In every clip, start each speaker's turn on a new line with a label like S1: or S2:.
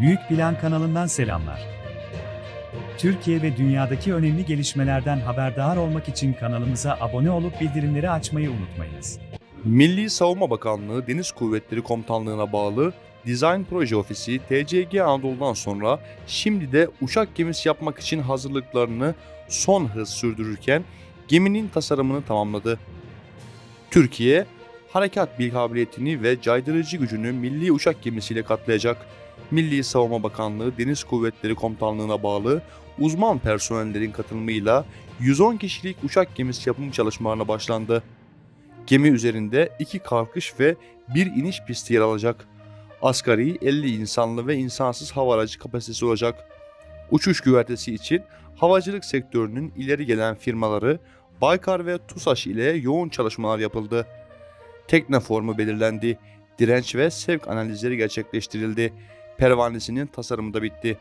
S1: Büyük Plan kanalından selamlar. Türkiye ve dünyadaki önemli gelişmelerden haberdar olmak için kanalımıza abone olup bildirimleri açmayı unutmayınız.
S2: Milli Savunma Bakanlığı Deniz Kuvvetleri Komutanlığı'na bağlı Design Proje Ofisi TCG Anadolu'dan sonra şimdi de uçak gemisi yapmak için hazırlıklarını son hız sürdürürken geminin tasarımını tamamladı. Türkiye, harekat bil kabiliyetini ve caydırıcı gücünü milli uçak gemisiyle katlayacak. Milli Savunma Bakanlığı Deniz Kuvvetleri Komutanlığı'na bağlı uzman personellerin katılımıyla 110 kişilik uçak gemisi yapım çalışmalarına başlandı. Gemi üzerinde iki kalkış ve bir iniş pisti yer alacak. Asgari 50 insanlı ve insansız hava aracı kapasitesi olacak. Uçuş güvertesi için havacılık sektörünün ileri gelen firmaları Baykar ve TUSAŞ ile yoğun çalışmalar yapıldı. Tekne formu belirlendi. Direnç ve sevk analizleri gerçekleştirildi. Pervanesinin tasarımı da bitti.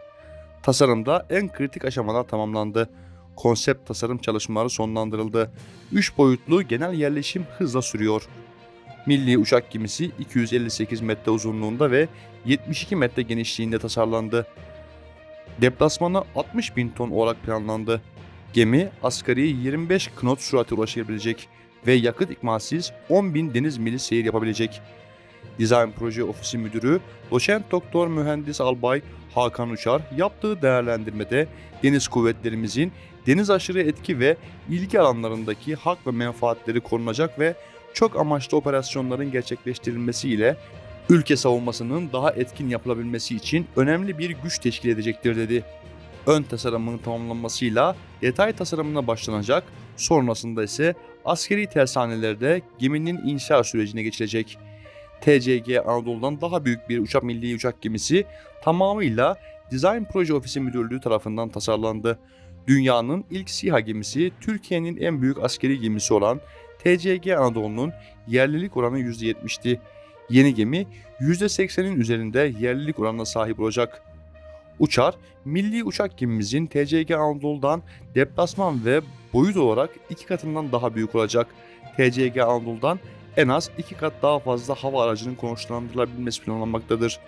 S2: Tasarımda en kritik aşamalar tamamlandı. Konsept tasarım çalışmaları sonlandırıldı. 3 boyutlu genel yerleşim hızla sürüyor. Milli uçak gemisi 258 metre uzunluğunda ve 72 metre genişliğinde tasarlandı. Deplasmanı 60 bin ton olarak planlandı. Gemi asgari 25 knot sürate ulaşabilecek ve yakıt ikmalsiz 10 bin deniz mili seyir yapabilecek. Dizayn Proje Ofisi Müdürü Doçent Doktor Mühendis Albay Hakan Uçar yaptığı değerlendirmede deniz kuvvetlerimizin deniz aşırı etki ve ilgi alanlarındaki hak ve menfaatleri korunacak ve çok amaçlı operasyonların gerçekleştirilmesiyle ülke savunmasının daha etkin yapılabilmesi için önemli bir güç teşkil edecektir dedi. Ön tasarımının tamamlanmasıyla detay tasarımına başlanacak, sonrasında ise askeri tersanelerde geminin inşa sürecine geçilecek. TCG Anadolu'dan daha büyük bir uçak milli uçak gemisi tamamıyla Design Proje Ofisi Müdürlüğü tarafından tasarlandı. Dünyanın ilk SİHA gemisi Türkiye'nin en büyük askeri gemisi olan TCG Anadolu'nun yerlilik oranı %70'ti. Yeni gemi %80'in üzerinde yerlilik oranına sahip olacak. Uçar, milli uçak gemimizin TCG Anadolu'dan deplasman ve boyut olarak iki katından daha büyük olacak. TCG Anadolu'dan en az iki kat daha fazla hava aracının konuşlandırılabilmesi planlanmaktadır.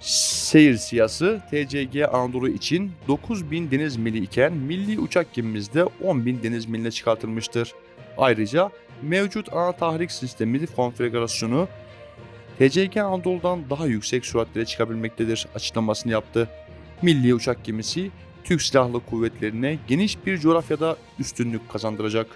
S2: Seyir siyası TCG Anadolu için 9000 deniz mili iken milli uçak gemimizde 10.000 deniz miline çıkartılmıştır. Ayrıca mevcut ana tahrik sistemi konfigürasyonu TCG Anadolu'dan daha yüksek süratlere çıkabilmektedir açıklamasını yaptı. Milli uçak gemisi Türk Silahlı Kuvvetlerine geniş bir coğrafyada üstünlük kazandıracak.